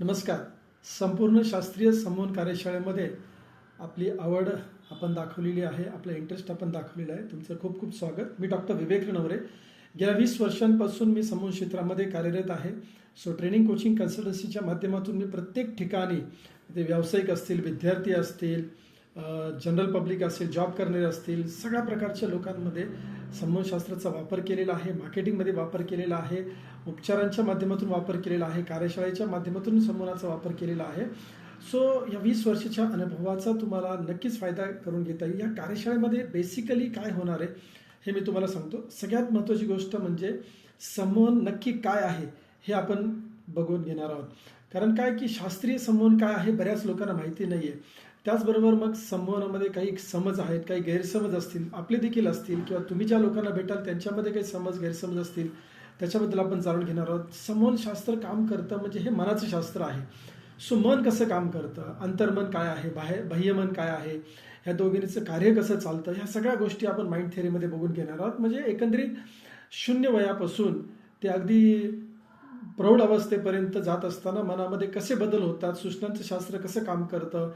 नमस्कार. संपूर्ण शास्त्रीय समूहन कार्यशाळेमध्ये आपली आवड आपण दाखवलेली आहे आपला इंटरेस्ट आपण दाखवलेला आहे. तुमचं खूप खूप स्वागत. मी डॉक्टर विवेक रणवरे गेल्या वीस वर्षांपासून मी समूह क्षेत्रामध्ये कार्यरत आहे. सो ट्रेनिंग कोचिंग कन्सल्टन्सीच्या माध्यमातून मी प्रत्येक ठिकाणी ते व्यावसायिक असतील विद्यार्थी असतील जनरल पब्लिक असेल जॉब करणारे असतील सगळ्या प्रकारच्या लोकांमध्ये समूहशास्त्राचा वापर केलेला आहे मार्केटिंगमध्ये वापर केलेला आहे उपचारांच्या माध्यमातून वापर केलेला आहे कार्यशाळेच्या माध्यमातून समूहाचा वापर केलेला आहे. सो या वीस वर्षाच्या अनुभवाचा तुम्हाला नक्कीच फायदा करून घेता येईल. या कार्यशाळेमध्ये बेसिकली काय होणार आहे हे मी तुम्हाला सांगतो. सगळ्यात महत्त्वाची गोष्ट म्हणजे समूह नक्की काय आहे हे आपण बघून घेणार आहोत. कारण काय की शास्त्रीय संमोहन काय आहे बऱ्याच लोकांना माहिती नाही आहे त्याचबरोबर मग संमोहनामध्ये काही समज आहेत काही गैरसमज असतील आपले देखील असतील किंवा तुम्ही ज्या लोकांना भेटाल त्यांच्यामध्ये काही समज गैरसमज असतील त्याच्याबद्दल आपण जाणून घेणार आहोत. संमोहन शास्त्र काम करतं म्हणजे हे मनाचं शास्त्र आहे. सो मन कसं काम करतं? अंतर्मन काय आहे? बाहेर बाह्यमन काय आहे? ह्या दोघींचं कार्य कसं चालतं? ह्या सगळ्या गोष्टी आपण माइंड थेअरीमध्ये बघून घेणार आहोत. म्हणजे एकंदरीत शून्य वयापासून ते अगदी प्रौढ अवस्थेपर्यंत जात असताना मनामध्ये कसे बदल होतात सूचनांचं शास्त्र कसं काम करतं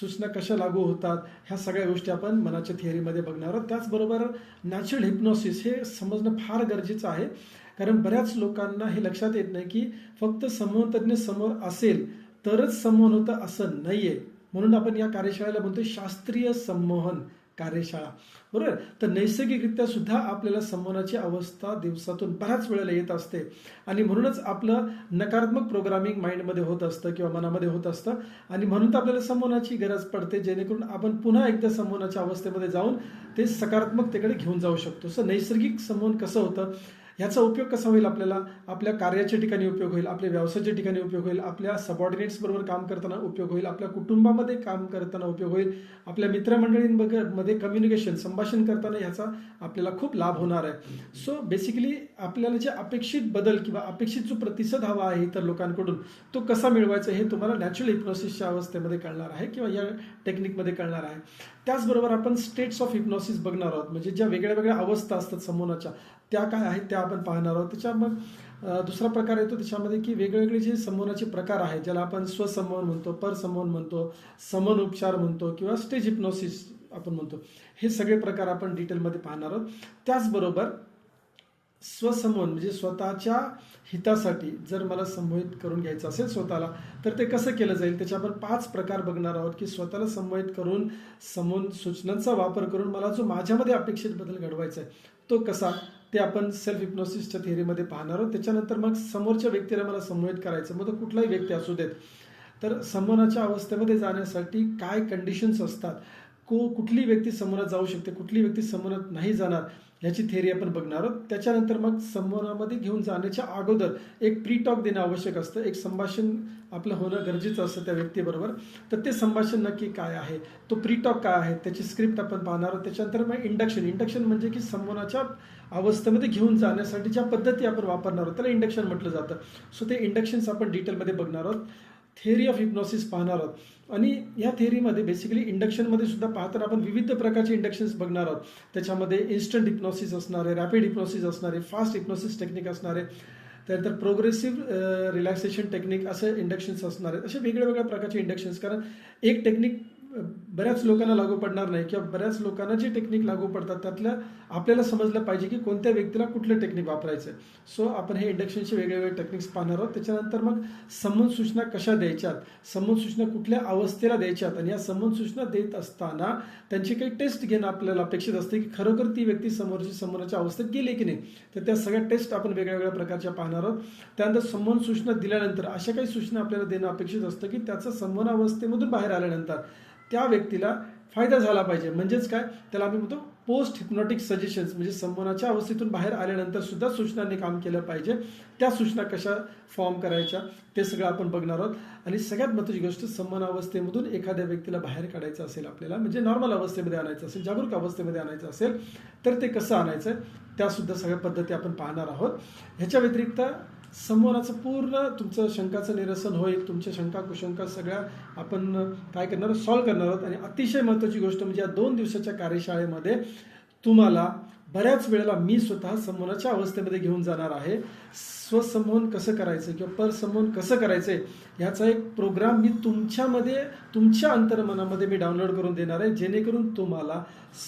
सूचना कशा लागू होतात ह्या सगळ्या गोष्टी आपण मनाच्या थिअरीमध्ये बघणार आहोत. त्याचबरोबर नॅचरल हिप्नॉसिस हे समजणं फार गरजेचं आहे. कारण बऱ्याच लोकांना हे लक्षात येत नाही की फक्त समूहतज्ञ समोर असेल तरच संमोहन होतं असं नाही आहे म्हणून आपण या कार्यशाळेला म्हणतो शास्त्रीय संमोहन. कार्यशाळा. बरोबर? तर नैसर्गिकरित्या सुद्धा आपल्याला संवनाची अवस्था दिवसातून बऱ्याच वेळेला येत असते. आणि म्हणूनच आपलं नकारात्मक प्रोग्रामिंग माइंडमध्ये होत असतं किंवा मनामध्ये होत असतं. आणि म्हणून तर आपल्याला संमोहनाची गरज पडते जेणेकरून आपण पुन्हा एकदा संमोहनाच्या अवस्थेमध्ये जाऊन ते सकारात्मकतेकडे घेऊन जाऊ शकतो. सो नैसर्गिक संवन कसं होतं? ह्याचा उपयोग कसा होईल आपल्याला? आपल्या कार्याच्या ठिकाणी उपयोग होईल आपल्या व्यवसायाच्या ठिकाणी उपयोग होईल आपल्या सबऑर्डिनेट्सबरोबर काम करताना उपयोग होईल आपल्या कुटुंबामध्ये काम करताना उपयोग होईल आपल्या मित्रमंडळींमध्ये कम्युनिकेशन संभाषण करताना ह्याचा आपल्याला खूप लाभ होणार आहे. सो बेसिकली आपल्याला जे अपेक्षित बदल किंवा अपेक्षित जो प्रतिसाद हवा आहे इतर लोकांकडून तो कसा मिळवायचा हे तुम्हाला नॅचरल हिप्नॉसिसच्या अवस्थेमध्ये कळणार आहे किंवा या टेक्निकमध्ये कळणार आहे. त्याचबरोबर आपण स्टेट्स ऑफ हिप्नॉसिस बघणार आहोत. म्हणजे ज्या वेगळ्या वेगळ्या अवस्था असतात समूहाच्या त्या काय आहेत? त्या आपण पाहणार आहोत. त्याच्या मग दुसरा प्रकार येतो त्याच्यामध्ये की वेगवेगळे जे संमोहनाचे प्रकार आहेत ज्याला आपण स्वसंमोहन म्हणतो परसंमोहन म्हणतो समन उपचार म्हणतो किंवा स्टेज हिप्नॉसिस आपण म्हणतो. हे सगळे प्रकार आपण डिटेलमध्ये पाहणार आहोत. त्याचबरोबर स्वसमोहन म्हणजे स्वतःच्या हितासाठी जर मला संमोहित करून घ्यायचं असेल स्वतःला तर ते कसं केलं जाईल? त्याचे आपण पाच प्रकार बघणार आहोत की स्वतःला संमोहित करून समोन सूचनांचा वापर करून मला जो माझ्यामध्ये अपेक्षित बदल घडवायचा आहे तो कसा? ते आपण सेल्फ हिप्नॉसिसच्या थिअरीमध्ये पाहणार आहोत. त्याच्यानंतर मग समोरच्या व्यक्तीला मला समन्वयित करायचं मग तो कुठलाही व्यक्ती असू देत. तर संमोहनाच्या अवस्थेमध्ये जाण्यासाठी काय कंडिशन्स असतात? को कुठली व्यक्ती समोरात जाऊ शकते? कुठली व्यक्ती समोरात नाही जाणार? ह्याची थेरी आपण बघणार आहोत. त्याच्यानंतर मग संमोहनामध्ये घेऊन जाण्याच्या अगोदर एक प्री टॉक देणं आवश्यक असतं. एक संभाषण आपलं होणं गरजेचं असतं त्या व्यक्तीबरोबर. तर ते संभाषण नक्की काय आहे? तो प्री टॉक काय आहे? त्याची स्क्रिप्ट आपण पाहणार आहोत. त्याच्यानंतर मग इंडक्शन इंडक्शन म्हणजे की संमोहनाच्या अवस्थेमध्ये घेऊन जाण्यासाठी ज्या पद्धती आपण वापरणार आहोत त्याला इंडक्शन म्हटलं जातं. सो ते इंडक्शन्स आपण डिटेलमध्ये बघणार आहोत. थेअरी ऑफ हिप्नॉसिस पाहणार आहोत. आणि या थेअरीमध्ये बेसिकली इंडक्शनमध्ये सुद्धा पाहताना आपण विविध प्रकारचे इंडक्शन्स बघणार आहोत. त्याच्यामध्ये इन्स्टंट हिप्नॉसिस असणारे रॅपिड हिप्नॉसिस असणारे फास्ट हिप्नॉसिस टेक्निक असणारे त्यानंतर प्रोग्रेसिव्ह रिलॅक्सेशन टेक्निक असे इंडक्शन्स असणार आहेत असे वेगळ्या वेगळ्या प्रकारचे इंडक्शन्स कारण एक टेक्निक बऱ्याच लोकांना लागू पडणार नाही किंवा बऱ्याच लोकांना जे टेक्निक लागू पडतात त्यातल्या आपल्याला समजलं पाहिजे की कोणत्या व्यक्तीला कुठलं टेक्निक वापरायचं आहे सो आपण हे इंडक्शनचे वेगवेगळे टेक्निक्स पाहणार आहोत. त्याच्यानंतर मग संबंध सूचना कशा द्यायच्यात? संबंध सूचना कुठल्या अवस्थेला द्यायच्यात? आणि या संबंध सूचना देत असताना त्यांची काही टेस्ट घेणं आपल्याला अपेक्षित असते की खरोखर ती व्यक्ती समोरची समोरच्या अवस्थेत गेली की नाही? तर त्या सगळ्या टेस्ट आपण वेगळ्या वेगळ्या प्रकारच्या पाहणार आहोत. त्यानंतर संबंध सूचना दिल्यानंतर अशा काही सूचना आपल्याला देणं अपेक्षित असतं की त्याचं संबंध अवस्थेमधून बाहेर आल्यानंतर त्या व्यक्तीला फायदा झाला पाहिजे. म्हणजेच काय? त्याला आम्ही म्हणतो पोस्ट हिप्नॉटिक सजेशन्स म्हणजे संमोनाच्या अवस्थेतून बाहेर आल्यानंतर सुद्धा सूचनांनी काम केलं पाहिजे. त्या सूचना कशा फॉर्म करायच्या ते सगळं आपण बघणार आहोत. आणि सगळ्यात महत्त्वाची गोष्ट संमन अवस्थेमधून एखाद्या व्यक्तीला बाहेर काढायचं असेल आपल्याला म्हणजे नॉर्मल अवस्थेमध्ये आणायचं असेल जागरूक अवस्थेमध्ये आणायचं असेल तर ते कसं आणायचं? त्यासुद्धा सगळ्या पद्धती आपण पाहणार आहोत. ह्याच्या व्यतिरिक्त समोराचं पूर्ण तुमचं शंकाचं निरसन होईल तुमच्या शंका कुशंका सगळ्या आपण काय करणार आहोत सॉल्व्ह करणार आहोत. आणि अतिशय महत्त्वाची गोष्ट म्हणजे या दोन दिवसाच्या कार्यशाळेमध्ये तुम्हाला बऱ्याच वेळेला मी स्वतः संमोहनाच्या अवस्थेमध्ये घेऊन जाणार आहे. स्वसंमोहन कसं करायचं किंवा परसंमोहन कसं करायचं ह्याचा एक प्रोग्राम मी तुमच्यामध्ये तुमच्या अंतर्मनामध्ये मी डाउनलोड करून देणार आहे. जेणेकरून तुम्हाला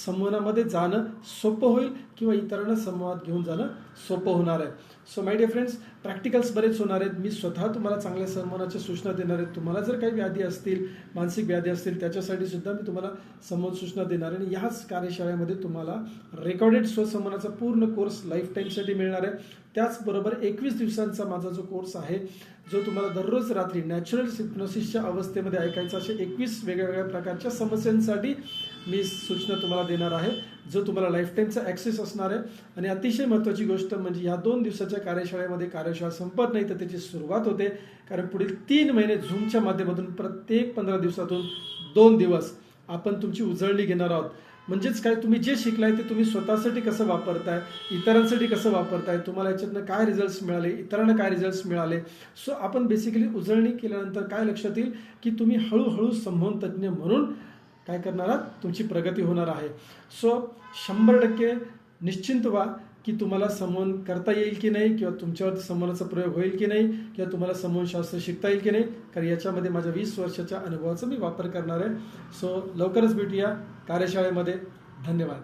संमोहनामध्ये जाणं सोपं होईल किंवा इतरांना संवाद घेऊन जाणं सोपं होणार आहे. So my dear friends practicals बरेच होणार आहेत. मी स्वतः तुम्हाला चांगल्या सन्मानाच्या सूचना देणार आहेत तुम्हाला जर काही व्याधी असतील मानसिक व्याधी असतील त्याच्यासाठी सुद्धा मी तुम्हाला समोर सूचना देणार आहे. आणि ह्याच कार्यशाळेमध्ये तुम्हाला रेकॉर्डेड स्वसंमोहनाचा पूर्ण कोर्स लाईफ टाईमसाठी मिळणार आहे. त्याचबरोबर एकवीस दिवसांचा माझा जो कोर्स आहे जो तुम्हाला दररोज रात्री नॅचरल सिप्नोसिसच्या अवस्थेमध्ये ऐकायचा असे एकवीस वेगवेगळ्या प्रकारच्या समस्यांसाठी मी सूचना तुम्हाला देणार आहे. जो तुम्हाला लाईफ टाईमचा ॲक्सेस असणार आहे. आणि अतिशय महत्त्वाची गोष्ट म्हणजे या दोन दिवसाच्या कार्यशाळेमध्ये कार्यशाळा संपत नाही तर त्याची सुरुवात होते. कारण पुढील तीन महिने झूमच्या माध्यमातून प्रत्येक पंधरा दिवसातून दोन दिवस आपण तुमची उजळणी घेणार आहोत. म्हणजेच काय तुम्ही जे शिकलाय ते तुम्ही स्वतःसाठी कसं वापरताय इतरांसाठी कसं वापरताय तुम्हाला याच्यातनं काय रिझल्ट्स मिळाले इतरांना काय रिझल्ट्स मिळाले? सो आपण बेसिकली उजळणी केल्यानंतर काय लक्षात येईल की तुम्ही हळूहळू संभवन तज्ज्ञ म्हणून काय करणार आहात? तुमची प्रगती होणार आहे. सो शंभर टक्के निश्चिंत व्हा की तुम्हाला संमोहन करता येईल की नाही किंवा तुमच्यावरती संमोहनाचा प्रयोग होईल की नाही किंवा तुम्हाला संमोहनशास्त्र शिकता येईल की नाही कारण याच्यामध्ये माझ्या वीस वर्षाच्या अनुभवाचा मी वापर करणार आहे. सो लवकरच भेटूया कार्यशाळेमध्ये. धन्यवाद.